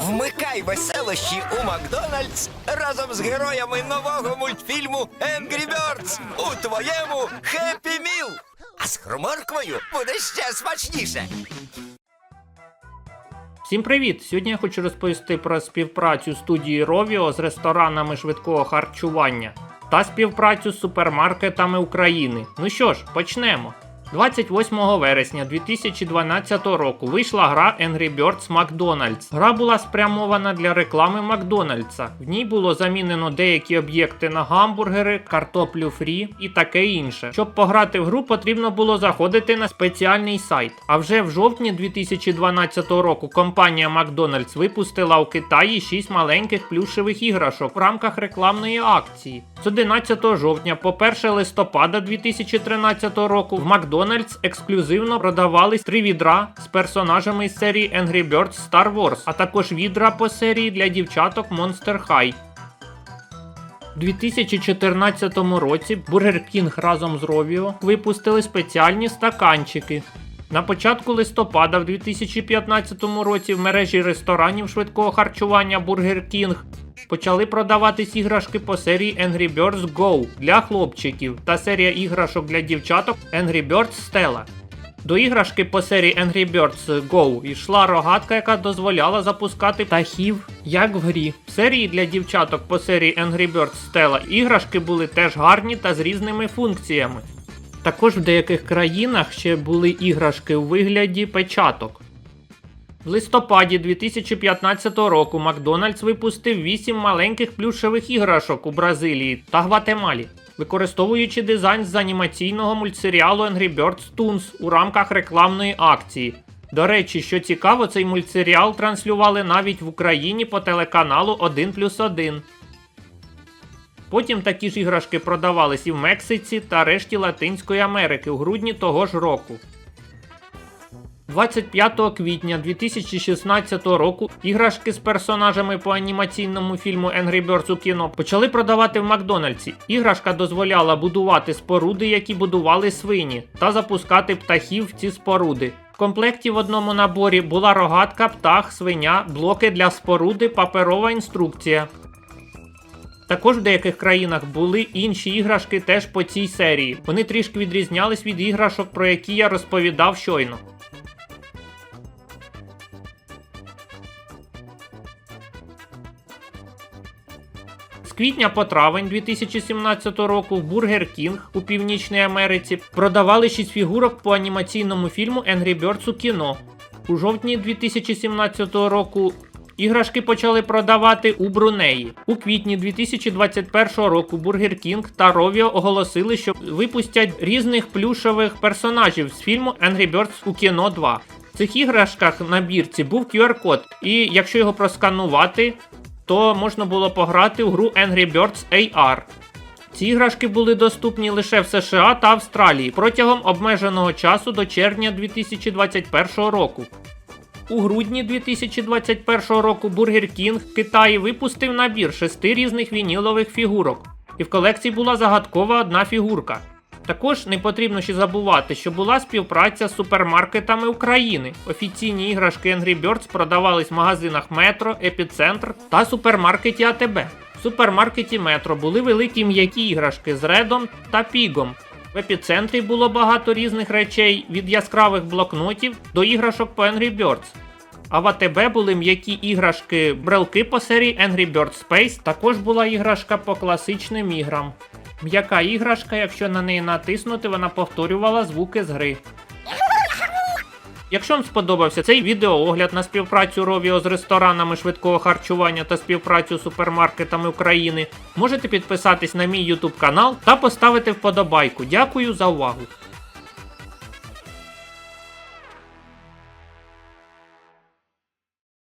Вмикай веселощі у Макдональдс разом з героями нового мультфільму Angry Birds у твоєму Хеппі Міл. А з хроморквою буде ще смачніше. Всім привіт! Сьогодні я хочу розповісти про співпрацю студії Rovio з ресторанами швидкого харчування та співпрацю з супермаркетами України. Ну що ж, почнемо. 28 вересня 2012 року вийшла гра Angry Birds McDonald's. Гра була спрямована для реклами Макдональдса. В ній було замінено деякі об'єкти на гамбургери, картоплю фрі і таке інше. Щоб пограти в гру, потрібно було заходити на спеціальний сайт. А вже в жовтні 2012 року компанія McDonald's випустила у Китаї 6 маленьких плюшевих іграшок в рамках рекламної акції. З 11 жовтня по 1 листопада 2013 року в Макдональдс ексклюзивно продавались три відра з персонажами із серії Angry Birds Star Wars, а також відра по серії для дівчаток Monster High. У 2014 році Burger King разом з Rovio випустили спеціальні стаканчики. На початку листопада в 2015 році в мережі ресторанів швидкого харчування Burger King почали продаватись іграшки по серії Angry Birds Go для хлопчиків та серія іграшок для дівчаток Angry Birds Stella. До іграшки по серії Angry Birds Go йшла рогатка, яка дозволяла запускати птахів, як в грі. В серії для дівчаток по серії Angry Birds Stella іграшки були теж гарні та з різними функціями. Також в деяких країнах ще були іграшки у вигляді печаток. В листопаді 2015 року Макдональдс випустив 8 маленьких плюшевих іграшок у Бразилії та Гватемалі, використовуючи дизайн з анімаційного мультсеріалу Angry Birds Toons у рамках рекламної акції. До речі, що цікаво, цей мультсеріал транслювали навіть в Україні по телеканалу 1 плюс 1. Потім такі ж іграшки продавались і в Мексиці та решті Латинської Америки у грудні того ж року. 25 квітня 2016 року іграшки з персонажами по анімаційному фільму Angry Birds у кіно почали продавати в Макдональдсі. Іграшка дозволяла будувати споруди, які будували свині, та запускати птахів в ці споруди. В комплекті в одному наборі була рогатка, птах, свиня, блоки для споруди, паперова інструкція. Також в деяких країнах були інші іграшки теж по цій серії. Вони трішки відрізнялись від іграшок, про які я розповідав щойно. Квітня по травень 2017 року в Burger King у Північній Америці продавали 6 фігурок по анімаційному фільму Angry Birds у кіно. У жовтні 2017 року іграшки почали продавати у Брунеї. У квітні 2021 року Burger King та Rovio оголосили, що випустять різних плюшових персонажів з фільму Angry Birds у кіно 2. В цих іграшках на бірці був QR-код, і якщо його просканувати, то можна було пограти в гру Angry Birds AR. Ці іграшки були доступні лише в США та Австралії протягом обмеженого часу до червня 2021 року. У грудні 2021 року Burger King в Китаї випустив набір шести різних вінілових фігурок, і в колекції була загадкова одна фігурка. Також не потрібно ще забувати, що була співпраця з супермаркетами України. Офіційні іграшки Angry Birds продавались в магазинах Метро, Епіцентр та супермаркеті АТБ. В супермаркеті Метро були великі м'які іграшки з Редом та Пігом. В епіцентрі було багато різних речей від яскравих блокнотів до іграшок по Angry Birds. А в АТБ були м'які іграшки брелки по серії Angry Birds Space, також була іграшка по класичним іграм. М'яка іграшка, якщо на неї натиснути, вона повторювала звуки з гри. Якщо вам сподобався цей відеоогляд на співпрацю Ровіо з ресторанами швидкого харчування та співпрацю з супермаркетами України, можете підписатись на мій YouTube канал та поставити вподобайку. Дякую за увагу!